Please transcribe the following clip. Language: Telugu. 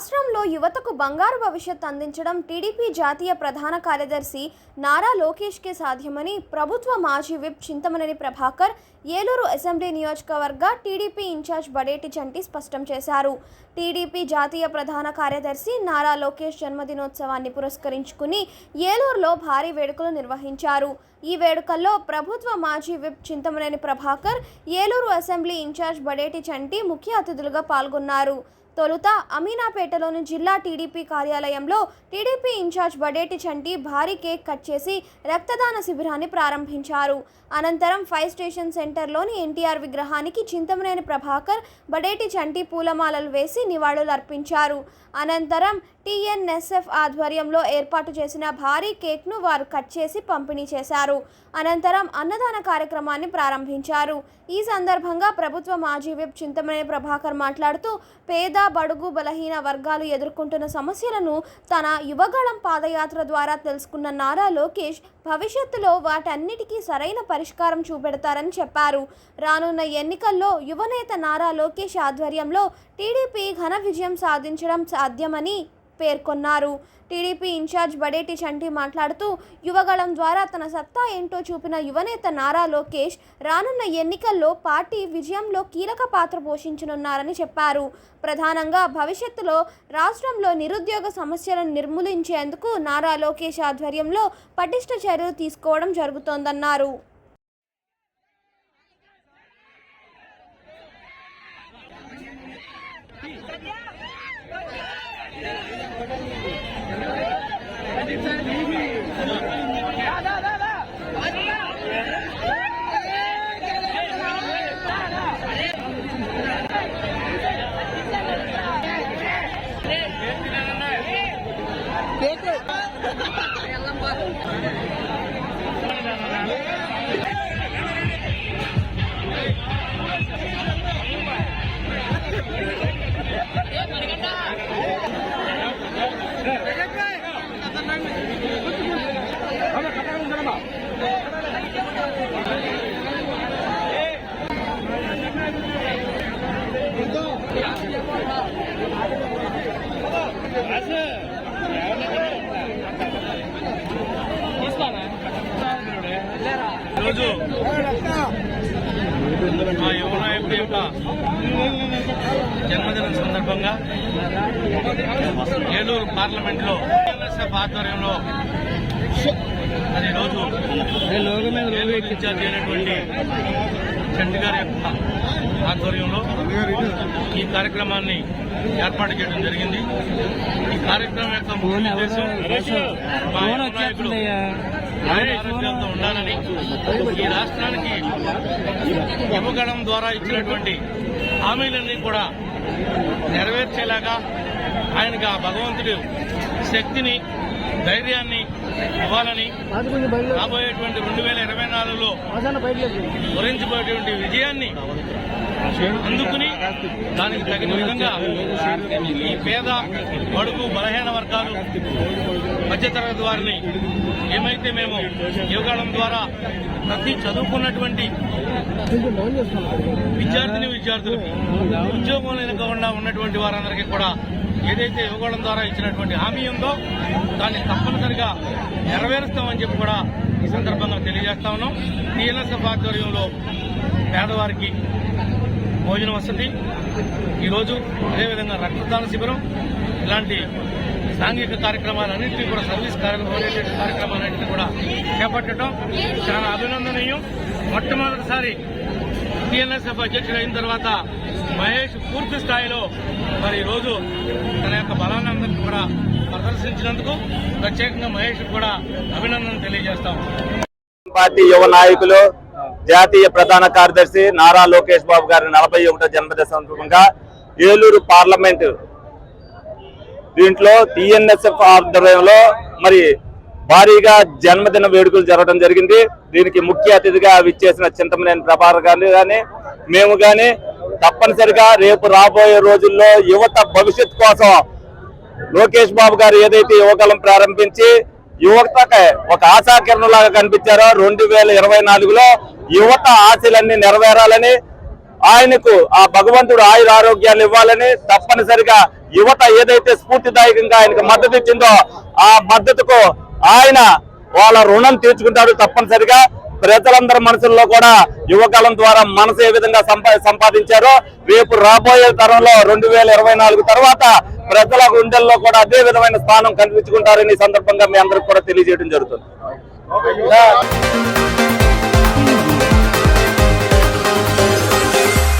రాష్ట్రంలో యువతకు బంగారు భవిష్యత్ అందించడం టీడీపీ జాతీయ ప్రధాన కార్యదర్శి నారా లోకేష్కే సాధ్యమని ప్రభుత్వ మాజీ విప్ చింతమనేని ప్రభాకర్ ఏలూరు అసెంబ్లీ నియోజకవర్గ టీడీపీ ఇన్ఛార్జ్ బడేటి చంటి స్పష్టం చేశారు. టీడీపీ జాతీయ ప్రధాన కార్యదర్శి నారా లోకేష్ జన్మదినోత్సవాన్ని పురస్కరించుకుని ఏలూరులో భారీ వేడుకలు నిర్వహించారు. ఈ వేడుకల్లో ప్రభుత్వ మాజీ whip Chintamaneni Prabhakar Eluru assembly incharge Badeti Chanti ముఖ్య అతిథులుగా పాల్గొన్నారు. తొలుత అమీనాపేటలోని జిల్లా టీడీపీ కార్యాలయంలో టీడీపీ ఇన్ఛార్జ్ బడేటి చంటి భారీ కేక్ కట్ చేసి రక్తదాన శిబిరాన్ని ప్రారంభించారు. అనంతరం ఫైర్ స్టేషన్ సెంటర్లోని ఎన్టీఆర్ విగ్రహానికి చింతమనేని ప్రభాకర్ బడేటి చంటి పూలమాలలు వేసి నివాళులు అర్పించారు. అనంతరం టీఎన్ఎస్ఎఫ్ ఆధ్వర్యంలో ఏర్పాటు చేసిన భారీ కేక్ను వారు కట్ చేసి పంపిణీ చేశారు. అనంతరం అన్నదాన కార్యక్రమాన్ని ప్రారంభించారు. ఈ సందర్భంగా ప్రభుత్వ మాజీ విప్ చింతమనేని ప్రభాకర్ మాట్లాడుతూ పేద బడుగు బలహీన వర్గాలు ఎదుర్కొంటున్న సమస్యలను తన యువగళం పాదయాత్ర ద్వారా తెలుసుకున్న నారా లోకేష్ భవిష్యత్తులో వాటన్నిటికీ సరైన పరిష్కారం చూపెడతారని చెప్పారు. రానున్న ఎన్నికల్లో యువనేత నారా లోకేష్ ఆధ్వర్యంలో టీడీపీ ఘన విజయం సాధించడం సాధ్యమని పేర్కొన్నారు టీడీపీ ఇన్ఛార్జ్ బడేటి చంటి మాట్లాడుతూ యువగళం ద్వారా తన సత్తా ఏంటో చూపిన యువనేత నారా లోకేష్ రానున్న ఎన్నికల్లో పార్టీ విజయంలో కీలక పాత్ర పోషించనున్నారని చెప్పారు ప్రధానంగా భవిష్యత్తులో రాష్ట్రంలో నిరుద్యోగ సమస్యలను నిర్మూలించేందుకు నారా లోకేష్ ఆధ్వర్యంలో పటిష్ట చర్యలు తీసుకోవడం జరుగుతోందన్నారు Yeah. Thank you. మా యువ నాయకుడి యొక్క జన్మదినం సందర్భంగా ఏలూరు పార్లమెంట్లో ఎన్ఎస్ఎఫ్ ఆధ్వర్యంలో అది రోజు ఏలూరు ఇన్ఛార్జ్ అయినటువంటి చండి గారి యొక్క ఆధ్వర్యంలో ఈ కార్యక్రమాన్ని ఏర్పాటు చేయడం జరిగింది. ఈ కార్యక్రమం యొక్క ముఖ్య ఉద్దేశం మా ఉండాలని ఈ రాష్ట్రానికి యువగణం ద్వారా ఇచ్చినటువంటి హామీలన్నీ కూడా నెరవేర్చేలాగా ఆయనకు ఆ భగవంతుడు శక్తిని ధైర్యాన్ని ఇవ్వాలని రాబోయేటువంటి రెండు వేల ఇరవై నాలుగులో గురించిపోయేటువంటి విజయాన్ని అందుకుని దానికి తగిన విధంగా ఈ పేద బడుగు బలహీన వర్గాలు మధ్యతరగతి వారిని ఏమైతే మేము యువకాలం ద్వారా ప్రతి చదువుకున్నటువంటి విద్యార్థిని విద్యార్థులు ఉద్యోగం లేకుండా ఉన్నటువంటి వారందరికీ కూడా ఏదైతే యువగోళం ద్వారా ఇచ్చినటువంటి హామీ ఉందో దాన్ని తప్పనిసరిగా నెరవేరుస్తామని చెప్పి కూడా ఈ సందర్భంగా తెలియజేస్తా ఉన్నాం. టీఎల్ఎస్ఎఫ్ ఆధ్వర్యంలో పేదవారికి భోజన వసతి ఈరోజు అదేవిధంగా రక్తదాన శిబిరం ఇలాంటి సాంఘిక కార్యక్రమాలన్నింటినీ కూడా సర్వీస్ ఓరియంటెడ్ కార్యక్రమాలన్నింటినీ కూడా చేపట్టడం చాలా అభినందనీయం. మొట్టమొదటిసారి టీఎన్ఎస్ఎఫ్ అధ్యక్షుడు అయిన తర్వాత మహేష్ పూర్తి స్థాయిలో మరి ఈరోజు తన యొక్క బలాన్ని కూడా ప్రదర్శించినందుకు ప్రత్యేకంగా మహేష్ కూడా అభినందన తెలియజేస్తాం. పార్టీ యువ నాయకులు జాతీయ ప్రధాన కార్యదర్శి నారా లోకేష్ బాబు గారి నలభై ఒకటో జన్మదిన సందర్భంగా ఏలూరు పార్లమెంట్ దీంట్లో టిఎన్ఎస్ఎఫ్ ఆధ్వర్యంలో మరి భారీగా జన్మదిన వేడుకలు జరగడం జరిగింది. దీనికి ముఖ్య అతిథిగా విచ్చేసిన చింతమనేని ప్రభాకర్ గారు కానీ మేము కానీ తప్పనిసరిగా రేపు రాబోయే రోజుల్లో యువత భవిష్యత్ కోసం లోకేష్ బాబు గారు ఏదైతే యువకలం ప్రారంభించి యువతకి ఒక ఆశాకిరణలాగా కనిపించారో రెండు వేల ఇరవై నాలుగులో యువత ఆశలన్నీ నెరవేరాలని ఆయనకు ఆ భగవంతుడు ఆయుర ఆరోగ్యాలు ఇవ్వాలని తప్పనిసరిగా యువత ఏదైతే స్ఫూర్తిదాయకంగా ఆయనకు మద్దతు ఇచ్చిందో ఆ మద్దతుకు ఆయన వాళ్ళ రుణం తీర్చుకుంటాడు తప్పనిసరిగా. ప్రజలందరి మనసుల్లో కూడా యువకాలం ద్వారా మనసు ఏ విధంగా సంపాదించారో రేపు రాబోయే తరంలో రెండు వేల ఇరవై నాలుగు తర్వాత ప్రజల గుండెల్లో కూడా అదే విధమైన స్థానం కల్పించుకుంటారని సందర్భంగా మీ అందరికి కూడా తెలియజేయడం జరుగుతుంది.